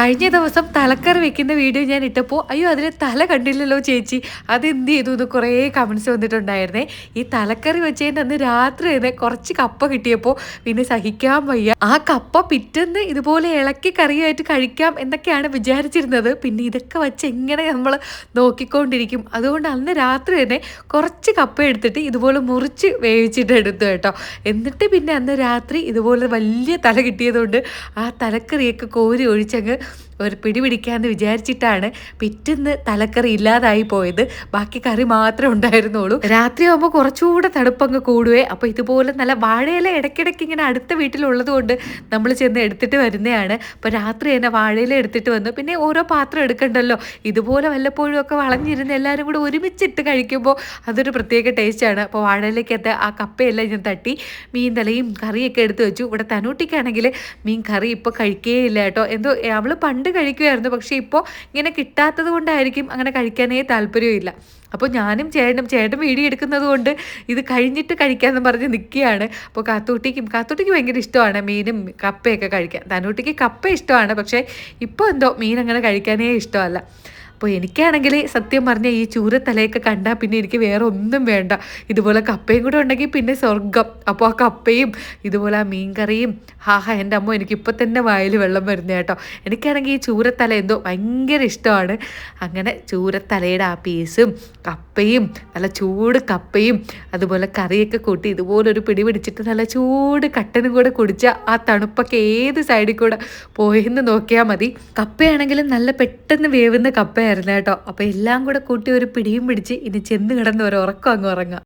കഴിഞ്ഞ ദിവസം തലക്കറി വെക്കുന്ന വീഡിയോ ഞാൻ ഇട്ടപ്പോൾ അയ്യോ അതിന് തല കണ്ടില്ലല്ലോ ചേച്ചി. അത് എന്ത് ചെയ്തു എന്ന് കുറേ കമൻസ് വന്നിട്ടുണ്ടായിരുന്നേ. ഈ തലക്കറി വെച്ചതിന്റെ അന്ന് രാത്രി തന്നെ കുറച്ച് കപ്പ കിട്ടിയപ്പോൾ പിന്നെ സഹിക്കാൻ വയ്യ. ആ കപ്പ പിറ്റന്ന് ഇതുപോലെ ഇളക്കി കറിയായിട്ട് കഴിക്കാം എന്നൊക്കെയാണ് വിചാരിച്ചിരുന്നത്. പിന്നെ ഇതൊക്കെ വെച്ച് എങ്ങനെ നമ്മൾ നോക്കിക്കൊണ്ടിരിക്കും. അതുകൊണ്ട് അന്ന് രാത്രി തന്നെ കുറച്ച് കപ്പ എടുത്തിട്ട് ഇതുപോലെ മുറിച്ച് വേവിച്ചിട്ട് എടുത്തു കേട്ടോ. എന്നിട്ട് പിന്നെ അന്ന് രാത്രി ഇതുപോലെ വലിയ തല കിട്ടിയതുകൊണ്ട് ആ തലക്കറിയൊക്കെ കോരി ഒഴിച്ചങ്ങ് ഒരു പിടി പിടിക്കാമെന്ന് വിചാരിച്ചിട്ടാണ് പിറ്റേന്ന് തലക്കറി ഇല്ലാതായി പോയത്. ബാക്കി കറി മാത്രമേ ഉണ്ടായിരുന്നുള്ളൂ. രാത്രിയാകുമ്പോൾ കുറച്ചുകൂടെ തണുപ്പങ്ങ് കൂടുവേ. അപ്പോൾ ഇതുപോലെ നല്ല വാഴയില ഇടയ്ക്കിടയ്ക്ക് ഇങ്ങനെ അടുത്ത വീട്ടിലുള്ളത് കൊണ്ട് നമ്മൾ ചെന്ന് എടുത്തിട്ട് വരുന്നതാണ്. അപ്പോൾ രാത്രി തന്നെ വാഴയില എടുത്തിട്ട് വന്നു. പിന്നെ ഓരോ പാത്രം എടുക്കണ്ടല്ലോ. ഇതുപോലെ വല്ലപ്പോഴും ഒക്കെ വളഞ്ഞിരുന്ന് എല്ലാവരും കൂടെ ഒരുമിച്ചിട്ട് കഴിക്കുമ്പോൾ അതൊരു പ്രത്യേക ടേസ്റ്റാണ് അപ്പോൾ വാഴയിലേക്കകത്ത് ആ കപ്പയെല്ലാം ഞാൻ തട്ടി മീൻ തലയും കറിയൊക്കെ എടുത്ത് വെച്ചു. ഇവിടെ തനൂട്ടിക്കാണെങ്കിൽ മീൻ കറി ഇപ്പോൾ കഴിക്കേയില്ല കേട്ടോ. എന്തോ അവൾ പണ്ട് കഴിക്കുമായിരുന്നു. പക്ഷേ ഇപ്പോൾ ഇങ്ങനെ കിട്ടാത്തത് കൊണ്ടായിരിക്കും അങ്ങനെ കഴിക്കാനേ താല്പര്യമില്ല. അപ്പോൾ ഞാനും ചേട്ടനും ചേട്ടൻ വീഡിയോ എടുക്കുന്നത് കൊണ്ട് ഇത് കഴിഞ്ഞിട്ട് കഴിക്കാമെന്ന് പറഞ്ഞ് നിൽക്കുകയാണ്. അപ്പോൾ കാത്തൂട്ടിക്കും കാത്തൂട്ടിക്ക് ഭയങ്കര ഇഷ്ടമാണ് മീനും കപ്പയൊക്കെ കഴിക്കാൻ. തനൂട്ടിക്ക് കപ്പ ഇഷ്ടമാണ്. പക്ഷേ ഇപ്പോൾ എന്തോ മീൻ അങ്ങനെ കഴിക്കാനേ ഇഷ്ടമല്ല. അപ്പോൾ എനിക്കാണെങ്കിൽ സത്യം പറഞ്ഞാൽ ഈ ചൂരത്തലയൊക്കെ കണ്ടാൽ പിന്നെ എനിക്ക് വേറെ ഒന്നും വേണ്ട. ഇതുപോലെ കപ്പയും കൂടെ ഉണ്ടെങ്കിൽ പിന്നെ സ്വർഗം അപ്പോൾ ആ കപ്പയും ഇതുപോലെ ആ മീൻകറിയും ഹാ ഹാ എന്റെ അമ്മ എനിക്ക് ഇപ്പോൾ തന്നെ വായിൽ വെള്ളം വരുന്നത് കേട്ടോ. എനിക്കാണെങ്കിൽ ഈ ചൂരത്തല എന്തോ ഭയങ്കര ഇഷ്ടമാണ്. അങ്ങനെ ചൂരത്തലയുടെ ആ പീസും കപ്പയും നല്ല ചൂട് കപ്പയും അതുപോലെ കറിയൊക്കെ കൂട്ടി ഇതുപോലൊരു പിടി പിടിച്ചിട്ട് നല്ല ചൂട് കട്ടനും കൂടെ കുടിച്ചാൽ ആ തണുപ്പൊക്കെ ഏത് സൈഡിൽ കൂടെ പോയെന്ന് നോക്കിയാൽ മതി. കപ്പയാണെങ്കിലും നല്ല പെട്ടെന്ന് വേവുന്ന കപ്പയായിരുന്നു കേട്ടോ. അപ്പോൾ എല്ലാം കൂടെ കൂട്ടി ഒരു പിടിയും പിടിച്ച് ഇനി ചെന്ന് കിടന്ന് ഒരു ഉറക്കം അങ്ങ് ഉറങ്ങാം.